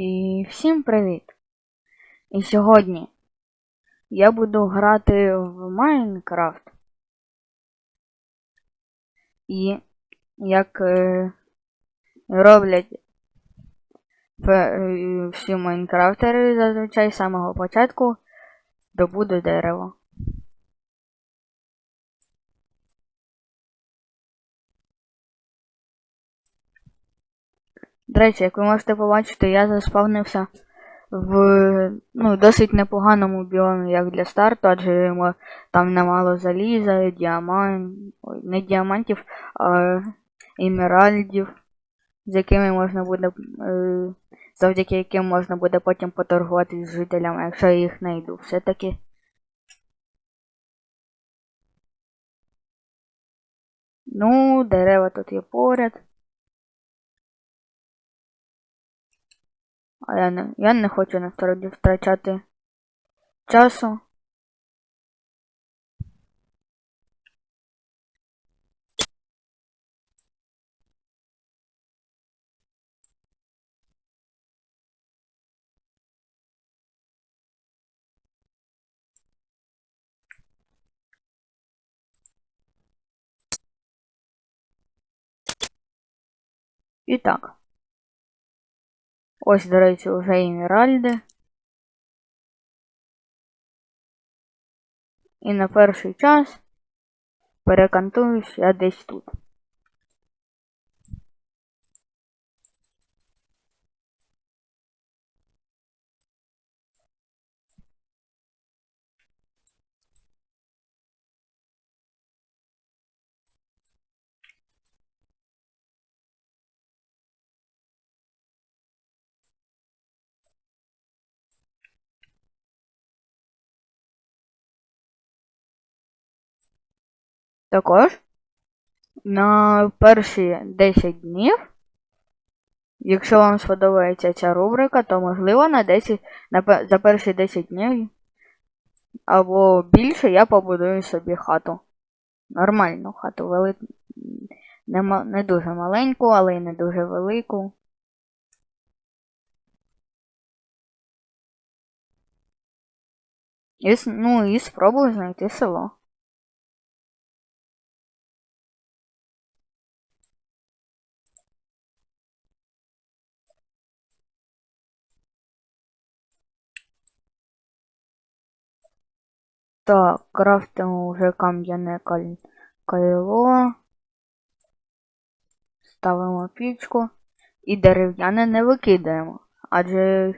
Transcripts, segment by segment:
І всім привіт! І сьогодні я буду грати в Майнкрафт. І як е, роблять е, всі майнкрафтери зазвичай з самого початку добуду дерево. До речі, як ви можете побачити, я заспавнився в ну, досить непоганому біомі, як для старту, адже там немало заліза, діаман... Ой, не діамантів, а емеральдів, з якими можна буде. Е, завдяки яким можна буде потім поторгувати з жителями, якщо я їх знайду. Все-таки. Ну, дерева тут є поряд. А я не, я не хочу насправді втрачати часу. І так. Ось, до речі, вже еміральди. І на перший час перекантуюсь я десь тут. Також на перші 10 днів, якщо вам сподобається ця рубрика, то можливо на 10, на, за перші 10 днів або більше я побудую собі хату. Нормальну хату, вели... не, не дуже маленьку, але й не дуже велику. І, ну, і спробую знайти село. Так, крафтимо вже кам'яне кайло. Ставимо пічку. І дерев'яне не викидаємо. Адже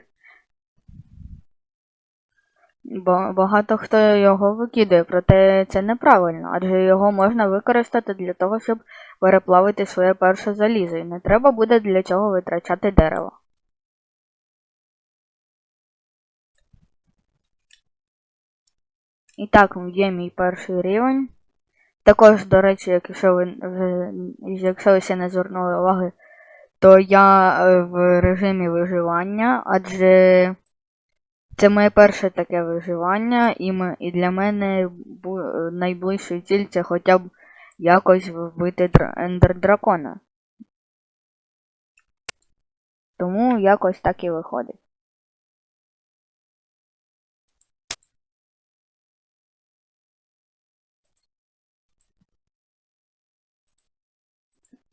багато хто його викидає, проте це неправильно, адже його можна використати для того, щоб переплавити своє перше залізо. І не треба буде для цього витрачати дерево. І так, є мій перший рівень. Також, до речі, якщо ви якщо ви ще не звернули уваги, то я е, в режимі виживання, адже це моє перше таке виживання, і, м- і для мене найближчий ціль це хоча б якось вбити дра- ендер дракона. Тому якось так і виходить.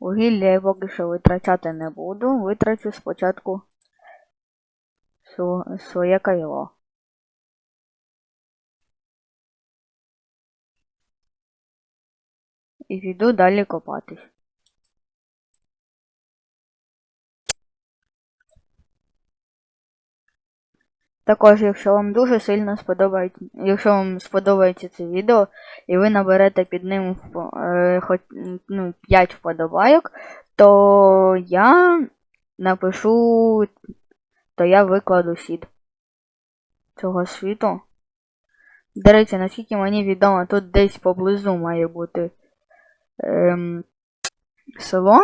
Вугілля я поки що витрачати не буду. Витрачу спочатку своє кайло. І піду далі копатись. Також, якщо вам дуже сильно сподобається, якщо вам сподобається це відео, і ви наберете під ним е, хоч ну, 5 вподобайок, то я напишу, то я викладу сід цього світу. До речі, наскільки мені відомо, тут десь поблизу має бути ем, село.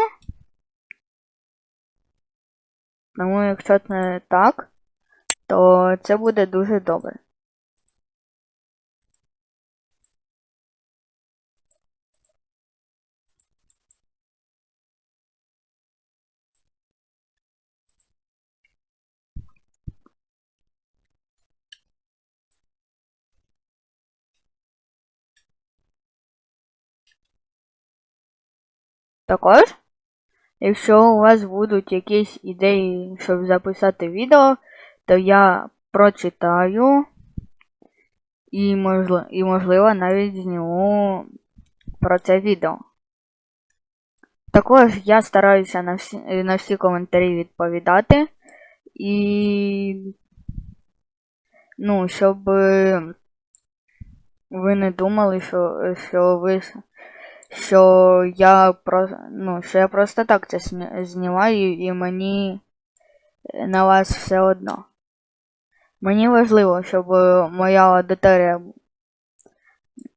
Тому якщо це не так, то це буде дуже добре. Також, якщо у вас будуть якісь ідеї, щоб записати відео, то я прочитаю і, можливо, і можливо, навіть зніму про це відео. Також я стараюся на всі, на всі коментарі відповідати. І, ну, щоб ви не думали, що, що ви що я про, ну, що я просто так це знімаю і мені на вас все одно. Мені важливо, щоб е, моя аудиторія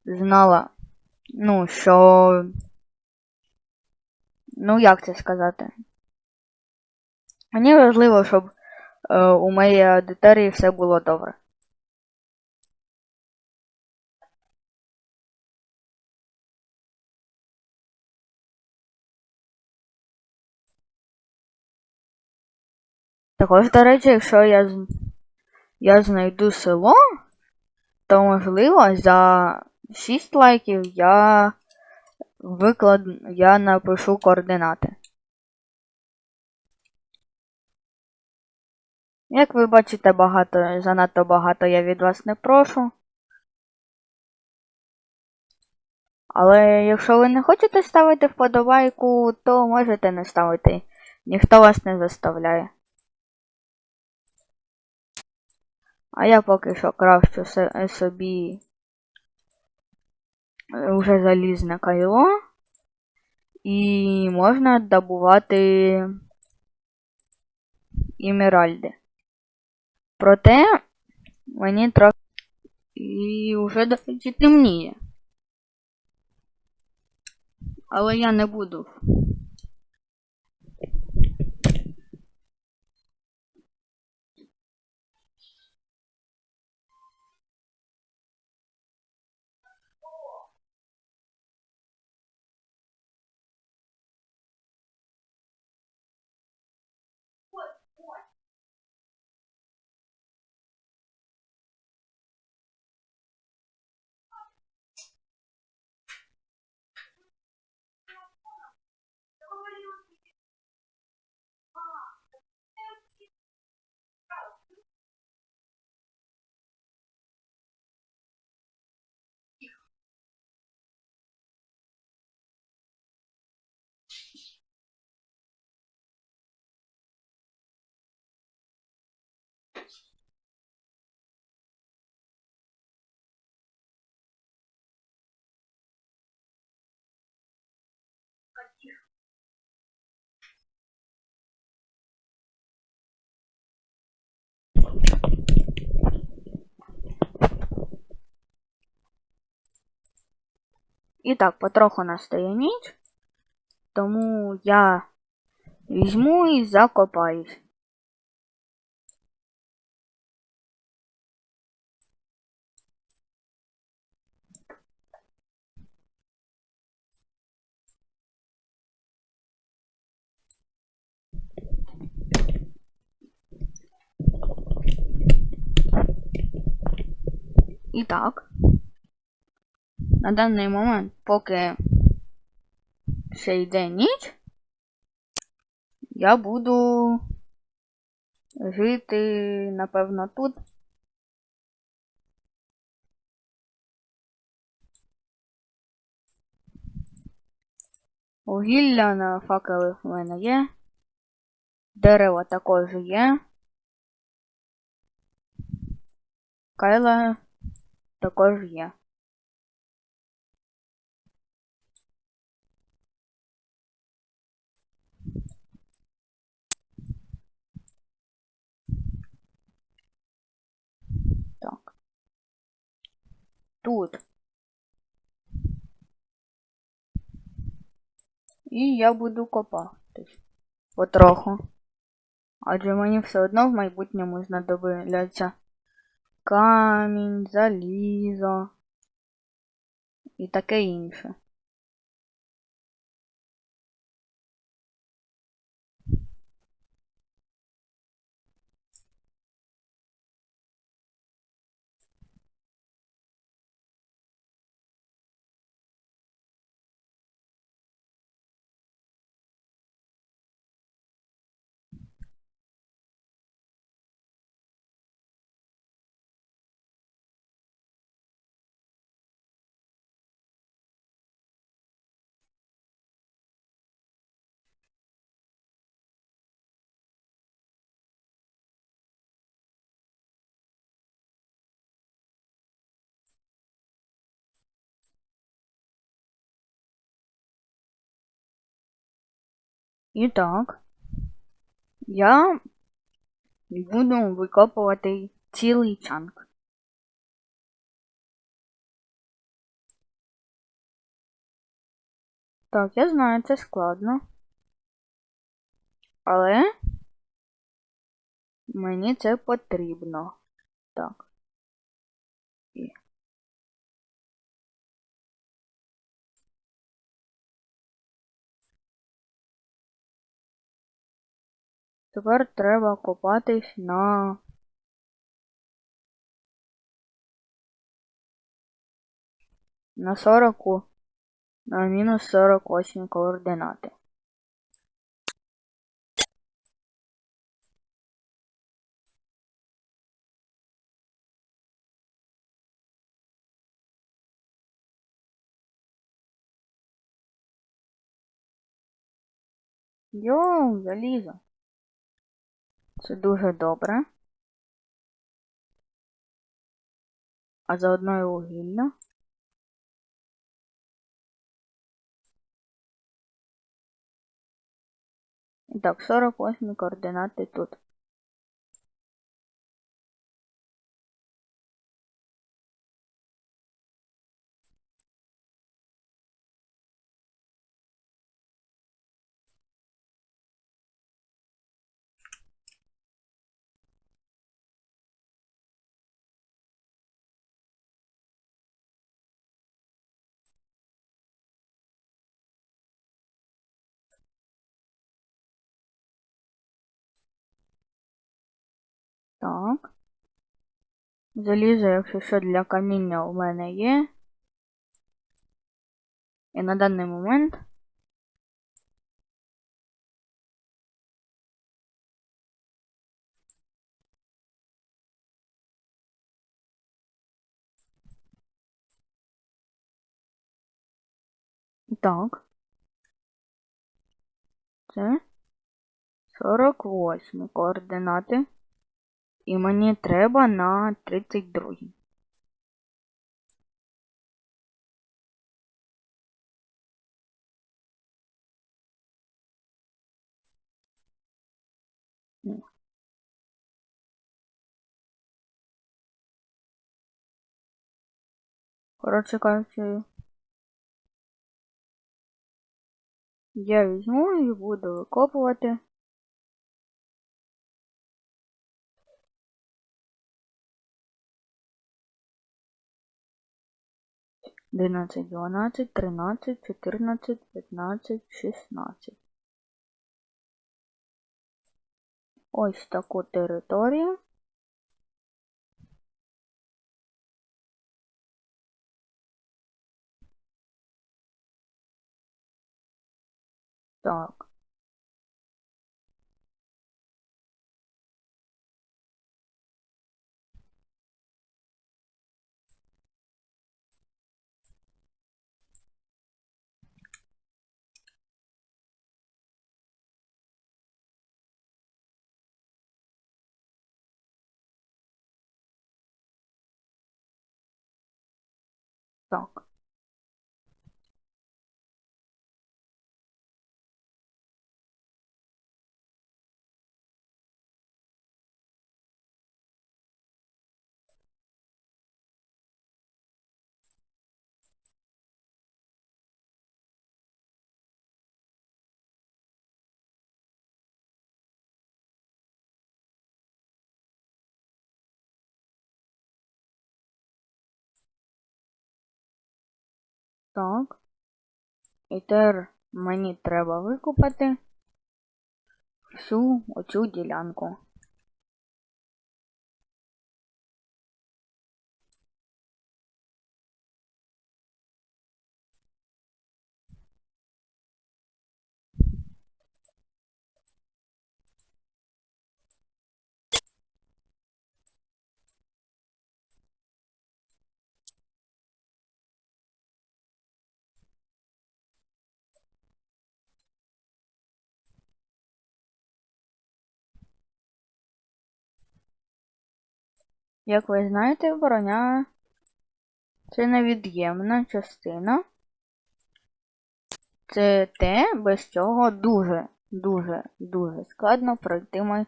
знала, ну, що. Ну, як це сказати? Мені важливо, щоб е, у моєї аудиторії все було добре. Також, до речі, якщо я, я знайду село, то можливо за 6 лайків я виклад... я напишу координати. Як ви бачите, багато, занадто багато я від вас не прошу. Але якщо ви не хочете ставити вподобайку, то можете не ставити. Ніхто вас не заставляє. А я поки що крафчу се- собі вже залізне кайло. І можна добувати імеральди. Проте мені трохи і вже до речі, темніє. Але я не буду. І так, потроху настає ніч, тому я візьму і закопаюсь. І так, на даний момент, поки ще йде ніч, я буду жити, напевно, тут. Вугілля на факели в мене є. Дерево також є. Кайла також є. Так. Тут. І я буду копатись. Потроху. Адже мені все одно в майбутньому знадобляться камінь, залізо і таке інше. І так, я буду викопувати цілий чанк. Так, я знаю, це складно. Але мені це потрібно. Так. Тепер треба копатись на на 40 на мінус 48 координати. Йоу, залізо. Це дуже добре. А заодно і вугілля. І так, 48 координати тут. Так. Залізо, якщо що для каміння у мене є. І на даний момент Так. Це 48 координати. І мені треба на 32. Ні. Коротше кажучи, я візьму і буду викопувати. Дванадцять, дванадцять, тринадцять, чотирнадцять, п'ятнадцять, шістнадцять. Ось таку територію. Так. Так. Так. І тепер мені треба викупати всю оцю ділянку. Як ви знаєте, броня це невід'ємна частина. Це те, без чого дуже дуже, дуже складно пройти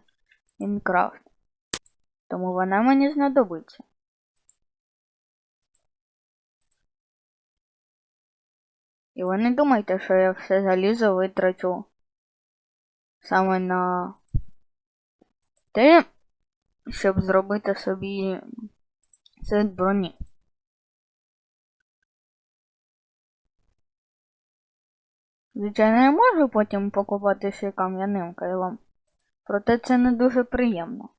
Майнкрафт. Тому вона мені знадобиться. І ви не думайте, що я все залізо витрачу саме на те, щоб зробити собі сет броні. Звичайно, я можу потім покупатися кам'яним кайлом, проте це не дуже приємно.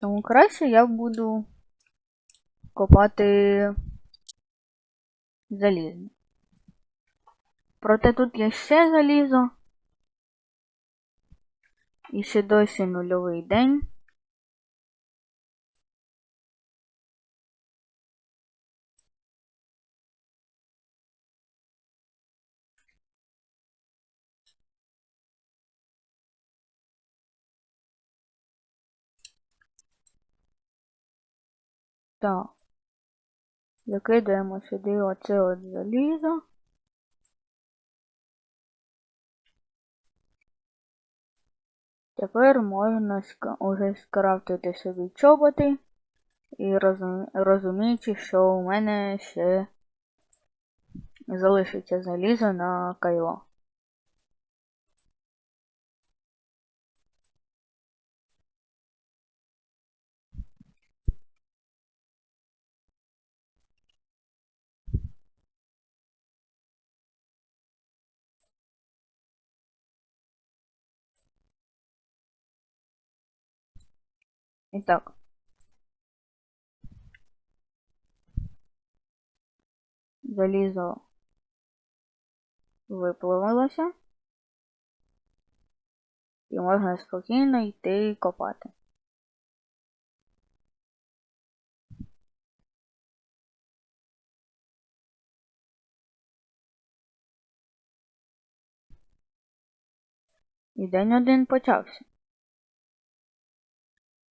Тому краще я буду копати залізно. Проте тут є ще залізо. І ще досі нульовий день. Так. Закидаємо сюди оце от залізо. Тепер можна уже скрафтити собі чоботи і розум... розуміючи, що у мене ще залишиться залізо на кайло. І так. Залізо випливалося. І можна спокійно йти копати. І день один почався.